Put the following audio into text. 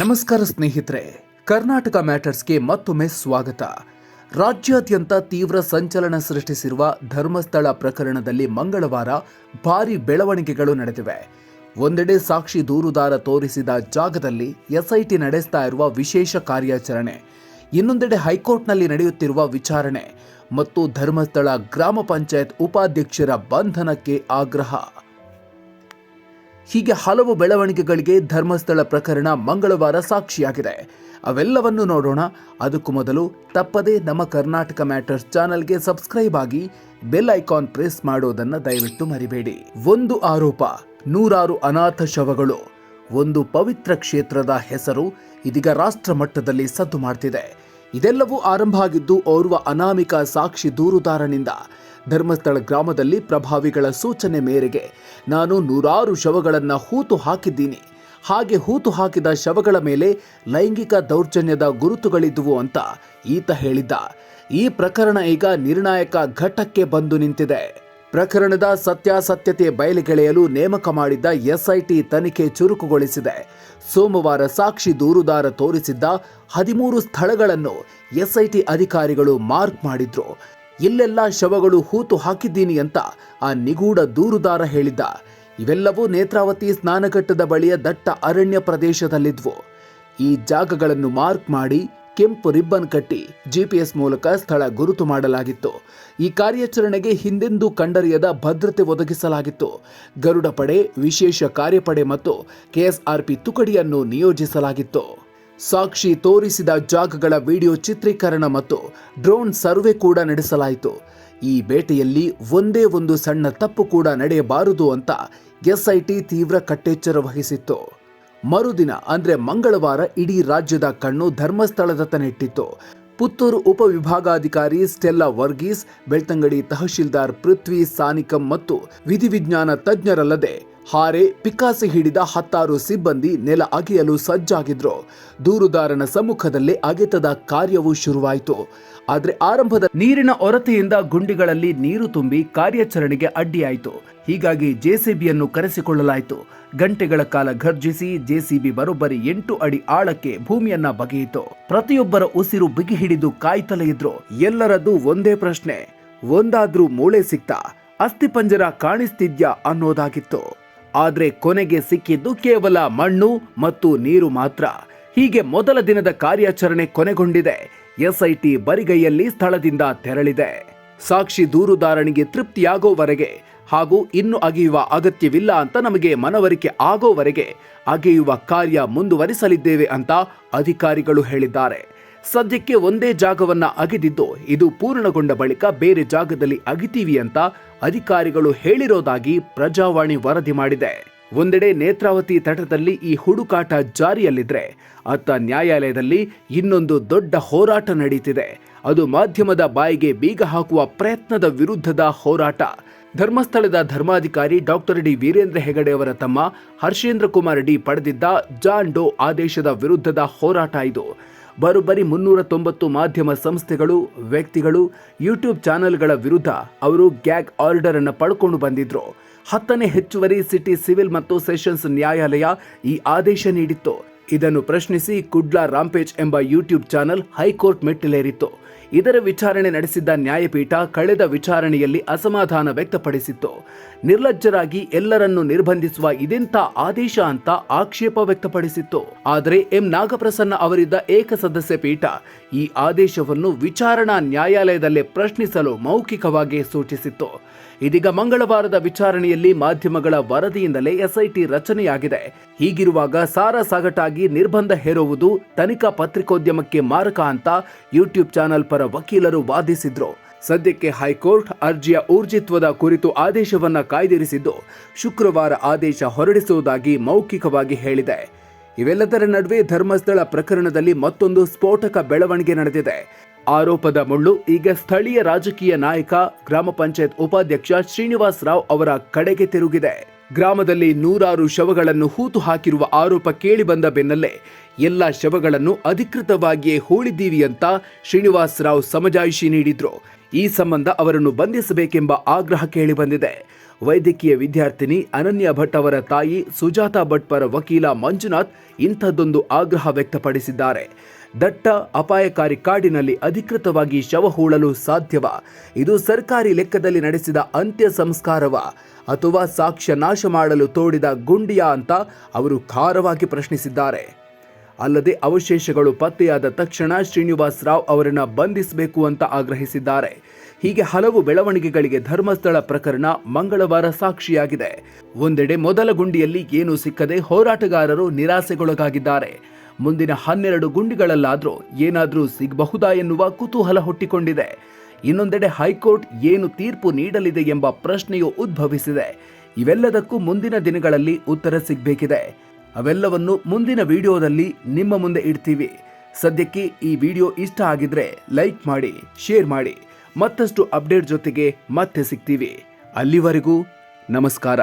ನಮಸ್ಕಾರ ಸ್ನೇಹಿತರೆ, ಕರ್ನಾಟಕ ಮ್ಯಾಟರ್ಸ್ಗೆ ಮತ್ತೊಮ್ಮೆ ಸ್ವಾಗತ. ರಾಜ್ಯಾದ್ಯಂತ ತೀವ್ರ ಸಂಚಲನ ಸೃಷ್ಟಿಸಿರುವ ಧರ್ಮಸ್ಥಳ ಪ್ರಕರಣದಲ್ಲಿ ಮಂಗಳವಾರ ಭಾರಿ ಬೆಳವಣಿಗೆಗಳು ನಡೆದಿವೆ. ಒಂದೆಡೆ ಸಾಕ್ಷಿ ದೂರುದಾರ ತೋರಿಸಿದ ಜಾಗದಲ್ಲಿ ಎಸ್ಐಟಿ ನಡೆಸ್ತಾ ಇರುವ ವಿಶೇಷ ಕಾರ್ಯಾಚರಣೆ, ಇನ್ನೊಂದೆಡೆ ಹೈಕೋರ್ಟ್ನಲ್ಲಿ ನಡೆಯುತ್ತಿರುವ ವಿಚಾರಣೆ ಮತ್ತು ಧರ್ಮಸ್ಥಳ ಗ್ರಾಮ ಪಂಚಾಯತ್ ಉಪಾಧ್ಯಕ್ಷರ ಬಂಧನಕ್ಕೆ ಆಗ್ರಹ. ಹೀಗೆ ಹಲವು ಬೆಳವಣಿಗೆಗಳಿಗೆ ಧರ್ಮಸ್ಥಳ ಪ್ರಕರಣ ಮಂಗಳವಾರ ಸಾಕ್ಷಿಯಾಗಿದೆ. ಅವೆಲ್ಲವನ್ನು ನೋಡೋಣ. ಅದಕ್ಕೂ ಮೊದಲು ತಪ್ಪದೇ ನಮ್ಮ ಕರ್ನಾಟಕ ಮ್ಯಾಟರ್ಸ್ ಚಾನಲ್ಗೆ ಸಬ್ಸ್ಕ್ರೈಬ್ ಆಗಿ ಬೆಲ್ ಐಕಾನ್ ಪ್ರೆಸ್ ಮಾಡೋದನ್ನ ದಯವಿಟ್ಟು ಮರಿಬೇಡಿ. ಒಂದು ಆರೋಪ, ನೂರಾರು ಅನಾಥ ಶವಗಳು, ಒಂದು ಪವಿತ್ರ ಕ್ಷೇತ್ರದ ಹೆಸರು ಇದೀಗ ರಾಷ್ಟ್ರ ಮಟ್ಟದಲ್ಲಿ ಸದ್ದು ಮಾಡ್ತಿದೆ. ಇದೆಲ್ಲವೂ ಆರಂಭ ಆಗಿದ್ದು ಓರ್ವ ಅನಾಮಿಕ ಸಾಕ್ಷಿ ದೂರುದಾರನಿಂದ. ಧರ್ಮಸ್ಥಳ ಗ್ರಾಮದಲ್ಲಿ ಪ್ರಭಾವಿಗಳ ಸೂಚನೆ ಮೇರೆಗೆ ನಾನು ನೂರಾರು ಶವಗಳನ್ನು ಹೂತು ಹಾಕಿದ್ದೀನಿ. ಹಾಗೆ ಹೂತು ಹಾಕಿದ ಶವಗಳ ಮೇಲೆ ಲೈಂಗಿಕ ದೌರ್ಜನ್ಯದ ಗುರುತುಗಳಿದ್ದುವು ಅಂತ ಈತ ಹೇಳಿದ್ದ. ಈ ಪ್ರಕರಣ ಈಗ ನಿರ್ಣಾಯಕ ಘಟ್ಟಕ್ಕೆ ಬಂದು ನಿಂತಿದೆ. ಪ್ರಕರಣದ ಸತ್ಯಾಸತ್ಯತೆ ಬಯಲಿಗೆಳೆಯಲು ನೇಮಕ ಮಾಡಿದ್ದ ಎಸ್ಐಟಿ ತನಿಖೆ ಚುರುಕುಗೊಳಿಸಿದೆ. ಸೋಮವಾರ ಸಾಕ್ಷಿ ದೂರುದಾರ ತೋರಿಸಿದ್ದ ಹದಿಮೂರು ಸ್ಥಳಗಳನ್ನು ಎಸ್ಐಟಿ ಅಧಿಕಾರಿಗಳು ಮಾರ್ಕ್ ಮಾಡಿದ್ರು. ಇಲ್ಲೆಲ್ಲ ಶವಗಳು ಹೂತು ಹಾಕಿದ್ದೀನಿ ಅಂತ ಆ ನಿಗೂಢ ದೂರುದಾರ ಹೇಳಿದ್ದ. ಇವೆಲ್ಲವೂ ನೇತ್ರಾವತಿ ಸ್ನಾನಘಟ್ಟದ ಬಳಿಯ ದಟ್ಟ ಅರಣ್ಯ ಪ್ರದೇಶದಲ್ಲಿದ್ವು. ಈ ಜಾಗಗಳನ್ನು ಮಾರ್ಕ್ ಮಾಡಿ ಕೆಂಪು ರಿಬ್ಬನ್ ಕಟ್ಟಿ ಜಿಪಿಎಸ್ ಮೂಲಕ ಸ್ಥಳ ಗುರುತು ಮಾಡಲಾಗಿತ್ತು. ಈ ಕಾರ್ಯಾಚರಣೆಗೆ ಹಿಂದೆಂದೂ ಕಂಡರಿಯದ ಭದ್ರತೆ ಒದಗಿಸಲಾಗಿತ್ತು. ಗರುಡ ಪಡೆ ವಿಶೇಷ ಕಾರ್ಯಪಡೆ ಮತ್ತು ಕೆಎಸ್ಆರ್ಪಿ ತುಕಡಿಯನ್ನು ನಿಯೋಜಿಸಲಾಗಿತ್ತು. ಸಾಕ್ಷಿ ತೋರಿಸಿದ ಜಾಗಗಳ ವಿಡಿಯೋ ಚಿತ್ರೀಕರಣ ಮತ್ತು ಡ್ರೋನ್ ಸರ್ವೆ ಕೂಡ ನಡೆಸಲಾಯಿತು. ಈ ಬೇಟೆಯಲ್ಲಿ ಒಂದೇ ಒಂದು ಸಣ್ಣ ತಪ್ಪು ಕೂಡ ನಡೆಯಬಾರದು ಅಂತ ಎಸ್ಐಟಿ ತೀವ್ರ ಕಟ್ಟೆಚ್ಚರ ವಹಿಸಿತ್ತು. ಮರುದಿನ, ಅಂದ್ರೆ ಮಂಗಳವಾರ, ಇಡೀ ರಾಜ್ಯದ ಕಣ್ಣು ಧರ್ಮಸ್ಥಳದತ್ತ ನೆಟ್ಟಿತ್ತು ಪುತ್ತೂರು ಉಪವಿಭಾಗಾಧಿಕಾರಿ ಸ್ಟೆಲ್ಲಾ ವರ್ಗೀಸ್, ಬೆಳ್ತಂಗಡಿ ತಹಶೀಲ್ದಾರ್ ಪೃಥ್ವಿ ಸಾನಿಕಂ ಮತ್ತು ವಿಧಿವಿಜ್ಞಾನ ತಜ್ಞರಲ್ಲದೆ ಹಾರೆ ಪಿಕಾಸಿ ಹಿಡಿದ ಹತ್ತಾರು ಸಿಬ್ಬಂದಿ ನೆಲ ಅಗೆಯಲು ಸಜ್ಜಾಗಿದ್ರು. ದೂರುದಾರನ ಸಮ್ಮುಖದಲ್ಲಿ ಅಗೆತದ ಕಾರ್ಯವು ಶುರುವಾಯಿತು. ಆದರೆ ಆರಂಭದ ನೀರಿನ ಒರತೆಯಿಂದ ಗುಂಡಿಗಳಲ್ಲಿ ನೀರು ತುಂಬಿ ಕಾರ್ಯಾಚರಣೆಗೆ ಅಡ್ಡಿಯಾಯಿತು. ಹೀಗಾಗಿ ಜೆಸಿಬಿಯನ್ನು ಕರೆಸಿಕೊಳ್ಳಲಾಯಿತು. ಗಂಟೆಗಳ ಕಾಲ ಘರ್ಜಿಸಿ ಜೆಸಿಬಿ ಬರೋಬ್ಬರಿ ಎಂಟು ಅಡಿ ಆಳಕ್ಕೆ ಭೂಮಿಯನ್ನ ಬಗೆಯಿತು. ಪ್ರತಿಯೊಬ್ಬರ ಉಸಿರು ಬಿಗಿ ಹಿಡಿದು ಕಾಯ್ತಲೇ ಇದ್ರು. ಎಲ್ಲರದ್ದು ಒಂದೇ ಪ್ರಶ್ನೆ, ಒಂದಾದ್ರೂ ಮೂಳೆ ಸಿಕ್ತಾ ಅಸ್ಥಿಪಂಜರ ಕಾಣಿಸ್ತಿದ್ಯಾ ಅನ್ನೋದಾಗಿತ್ತು. ಆದ್ರೆ ಕೊನೆಗೆ ಸಿಕ್ಕಿದ್ದು ಕೇವಲ ಮಣ್ಣು ಮತ್ತು ನೀರು ಮಾತ್ರ. ಹೀಗೆ ಮೊದಲ ದಿನದ ಕಾರ್ಯಾಚರಣೆ ಕೊನೆಗೊಂಡಿದೆ. ಎಸ್ಐಟಿ ಬರಿಗೈಯಲ್ಲಿ ಸ್ಥಳದಿಂದ ತೆರಳಿದೆ. ಸಾಕ್ಷಿ ದೂರುದಾರನಿಗೆ ತೃಪ್ತಿಯಾಗೋವರೆಗೆ ಹಾಗೂ ಇನ್ನು ಅಗೆಯುವ ಅಗತ್ಯವಿಲ್ಲ ಅಂತ ನಮಗೆ ಮನವರಿಕೆ ಆಗೋವರೆಗೆ ಅಗೆಯುವ ಕಾರ್ಯ ಮುಂದುವರಿಸಲಿದ್ದೇವೆ ಅಂತ ಅಧಿಕಾರಿಗಳು ಹೇಳಿದ್ದಾರೆ. ಸದ್ಯಕ್ಕೆ ಒಂದೇ ಜಾಗವನ್ನ ಅಗೆದಿದ್ದು ಇದು ಪೂರ್ಣಗೊಂಡ ಬಳಿಕ ಬೇರೆ ಜಾಗದಲ್ಲಿ ಅಗಿತೀವಿ ಅಂತ ಅಧಿಕಾರಿಗಳು ಹೇಳಿರೋದಾಗಿ ಪ್ರಜಾವಾಣಿ ವರದಿ ಮಾಡಿದೆ. ಒಂದೆಡೆ ನೇತ್ರಾವತಿ ತಟದಲ್ಲಿ ಈ ಹುಡುಕಾಟ ಜಾರಿಯಲ್ಲಿದ್ರೆ, ಅತ್ತ ನ್ಯಾಯಾಲಯದಲ್ಲಿ ಇನ್ನೊಂದು ದೊಡ್ಡ ಹೋರಾಟ ನಡೀತಿದೆ. ಅದು ಮಾಧ್ಯಮದ ಬಾಯಿಗೆ ಬೀಗ ಹಾಕುವ ಪ್ರಯತ್ನದ ವಿರುದ್ಧದ ಹೋರಾಟ. ಧರ್ಮಸ್ಥಳದ ಧರ್ಮಾಧಿಕಾರಿ ಡಾಕ್ಟರ್ ಡಿ ವೀರೇಂದ್ರ ಹೆಗಡೆ ಅವರ ತಮ್ಮ ಹರ್ಷೇಂದ್ರ ಕುಮಾರ್ ಡಿ ಪಡೆದಿದ್ದ ಜಾನ್ ಡೋ ಆದೇಶದ ವಿರುದ್ಧದ ಹೋರಾಟ ಇದು. ಬರೋಬ್ಬರಿ ಮುನ್ನೂರ ತೊಂಬತ್ತು ಮಾಧ್ಯಮ ಸಂಸ್ಥೆಗಳು, ವ್ಯಕ್ತಿಗಳು, ಯೂಟ್ಯೂಬ್ ಚಾನೆಲ್ಗಳ ವಿರುದ್ಧ ಅವರು ಗ್ಯಾಗ್ ಆರ್ಡರ್ ಅನ್ನು ಪಡ್ಕೊಂಡು ಬಂದಿದ್ರು. ಹತ್ತನೇ ಹೆಚ್ಚುವರಿ ಸಿಟಿ ಸಿವಿಲ್ ಮತ್ತು ಸೆಷನ್ಸ್ ನ್ಯಾಯಾಲಯ ಈ ಆದೇಶ ನೀಡಿತ್ತು. ಇದನ್ನು ಪ್ರಶ್ನಿಸಿ ಕುಡ್ಲಾ ರಾಂಪೇಜ್ ಎಂಬ ಯೂಟ್ಯೂಬ್ ಚಾನೆಲ್ ಹೈಕೋರ್ಟ್ ಮೆಟ್ಟಿಲೇರಿತ್ತು. ಇದರ ವಿಚಾರಣೆ ನಡೆಸಿದ್ದ ನ್ಯಾಯಪೀಠ ಕಳೆದ ವಿಚಾರಣೆಯಲ್ಲಿ ಅಸಮಾಧಾನ ವ್ಯಕ್ತಪಡಿಸಿತ್ತು. ನಿರ್ಲಜ್ಜರಾಗಿ ಎಲ್ಲರನ್ನು ನಿರ್ಬಂಧಿಸುವ ಇದೆಂಥ ಆದೇಶ ಅಂತ ಆಕ್ಷೇಪ ವ್ಯಕ್ತಪಡಿಸಿತ್ತು. ಆದರೆ ಎಂ. ನಾಗಪ್ರಸನ್ನ ಅವರಿದ್ದ ಏಕಸದಸ್ಯ ಪೀಠ ಈ ಆದೇಶವನ್ನು ವಿಚಾರಣಾ ನ್ಯಾಯಾಲಯದಲ್ಲೇ ಪ್ರಶ್ನಿಸಲು ಮೌಖಿಕವಾಗಿ ಸೂಚಿಸಿತ್ತು. ಇದೀಗ ಮಂಗಳವಾರದ ವಿಚಾರಣೆಯಲ್ಲಿ ಮಾಧ್ಯಮಗಳ ವರದಿಯಿಂದಲೇ ಎಸ್ಐಟಿ ರಚನೆಯಾಗಿದೆ. ಹೀಗಿರುವಾಗ ಸಾರಾಸಾಗಟಾಗಿ ನಿರ್ಬಂಧ ಹೇರುವುದು ತನಿಖಾ ಪತ್ರಿಕೋದ್ಯಮಕ್ಕೆ ಮಾರಕ ಅಂತ ಯೂಟ್ಯೂಬ್ ಚಾನೆಲ್ ಪರ ವಕೀಲರು ವಾದಿಸಿದ್ರು. ಸದ್ಯಕ್ಕೆ ಹೈಕೋರ್ಟ್ ಅರ್ಜಿಯ ಊರ್ಜಿತ್ವದ ಕುರಿತು ಆದೇಶವನ್ನ ಕಾಯ್ದಿರಿಸಿದ್ದು, ಶುಕ್ರವಾರ ಆದೇಶ ಹೊರಡಿಸುವುದಾಗಿ ಮೌಖಿಕವಾಗಿ ಹೇಳಿದೆ. ಇವೆಲ್ಲದರ ನಡುವೆ ಧರ್ಮಸ್ಥಳ ಪ್ರಕರಣದಲ್ಲಿ ಮತ್ತೊಂದು ಸ್ಫೋಟಕ ಬೆಳವಣಿಗೆ ನಡೆದಿದೆ. ಆರೋಪದ ಮುಳ್ಳು ಈಗ ಸ್ಥಳೀಯ ರಾಜಕೀಯ ನಾಯಕ, ಗ್ರಾಮ ಪಂಚಾಯತ್ ಉಪಾಧ್ಯಕ್ಷ ಶ್ರೀನಿವಾಸ್ ರಾವ್ ಅವರ ಕಡೆಗೆ ತಿರುಗಿದೆ. ಗ್ರಾಮದಲ್ಲಿ ನೂರಾರು ಶವಗಳನ್ನು ಹೂತು ಹಾಕಿರುವ ಆರೋಪ ಕೇಳಿಬಂದ ಬೆನ್ನಲ್ಲೇ ಎಲ್ಲ ಶವಗಳನ್ನು ಅಧಿಕೃತವಾಗಿಯೇ ಹೂಳಿದ್ದೀವಿ ಅಂತ ಶ್ರೀನಿವಾಸ್ ರಾವ್ ಸಮಜಾಯಿಷಿ ನೀಡಿದ್ರು. ಈ ಸಂಬಂಧ ಅವರನ್ನು ಬಂಧಿಸಬೇಕೆಂಬ ಆಗ್ರಹ ಕೇಳಿಬಂದಿದೆ ವೈದ್ಯಕೀಯ ವಿದ್ಯಾರ್ಥಿನಿ ಅನನ್ಯ ಭಟ್ ಅವರ ತಾಯಿ ಸುಜಾತಾ ಭಟ್ ಪರ ವಕೀಲ ಮಂಜುನಾಥ್ ಇಂಥದ್ದೊಂದು ಆಗ್ರಹ ವ್ಯಕ್ತಪಡಿಸಿದ್ದಾರೆ. ದಟ್ಟ, ಅಪಾಯಕಾರಿ ಕಾಡಿನಲ್ಲಿ ಅಧಿಕೃತವಾಗಿ ಶವ ಹೂಳಲು ಸಾಧ್ಯವ. ಇದು ಸರ್ಕಾರಿ ಲೆಕ್ಕದಲ್ಲಿ ನಡೆಸಿದ ಅಂತ್ಯ ಸಂಸ್ಕಾರವ. ಅಥವಾ ಸಾಕ್ಷ್ಯ ನಾಶ ಮಾಡಲು ತೋಡಿದ ಗುಂಡಿಯ ಅಂತ ಅವರು ಖಾರವಾಗಿ ಪ್ರಶ್ನಿಸಿದ್ದಾರೆ. ಅಲ್ಲದೆ ಅವಶೇಷಗಳು ಪತ್ತೆಯಾದ ತಕ್ಷಣ ಶ್ರೀನಿವಾಸ್ ರಾವ್ ಅವರನ್ನು ಬಂಧಿಸಬೇಕು ಅಂತ ಆಗ್ರಹಿಸಿದ್ದಾರೆ. ಹೀಗೆ ಹಲವು ಬೆಳವಣಿಗೆಗಳಿಗೆ ಧರ್ಮಸ್ಥಳ ಪ್ರಕರಣ ಮಂಗಳವಾರ ಸಾಕ್ಷಿಯಾಗಿದೆ. ಒಂದೆಡೆ ಮೊದಲ ಗುಂಡಿಯಲ್ಲಿ ಏನೂ ಸಿಕ್ಕದೆ ಹೋರಾಟಗಾರರು ನಿರಾಸೆಗೊಳಗಾಗಿದ್ದಾರೆ. ಮುಂದಿನ ಹನ್ನೆರಡು ಗುಂಡಿಗಳಲ್ಲಾದರೂ ಏನಾದರೂ ಸಿಗಬಹುದಾ ಎನ್ನುವ ಕುತೂಹಲ ಹುಟ್ಟಿಕೊಂಡಿದೆ. ಇನ್ನೊಂದೆಡೆ ಹೈಕೋರ್ಟ್ ಏನು ತೀರ್ಪು ನೀಡಲಿದೆ ಎಂಬ ಪ್ರಶ್ನೆಯು ಉದ್ಭವಿಸಿದೆ. ಇವೆಲ್ಲದಕ್ಕೂ ಮುಂದಿನ ದಿನಗಳಲ್ಲಿ ಉತ್ತರ ಸಿಗಬೇಕಿದೆ. ಅವೆಲ್ಲವನ್ನು ಮುಂದಿನ ವಿಡಿಯೋದಲ್ಲಿ ನಿಮ್ಮ ಮುಂದೆ ಇಡ್ತೀವಿ. ಸದ್ಯಕ್ಕೆ ಈ ವಿಡಿಯೋ ಇಷ್ಟ ಆಗಿದ್ರೆ ಲೈಕ್ ಮಾಡಿ, ಶೇರ್ ಮಾಡಿ. ಮತ್ತಷ್ಟು ಅಪ್ಡೇಟ್ ಜೊತೆಗೆ ಮತ್ತೆ ಸಿಗ್ತೀವಿ. ಅಲ್ಲಿವರೆಗೂ ನಮಸ್ಕಾರ.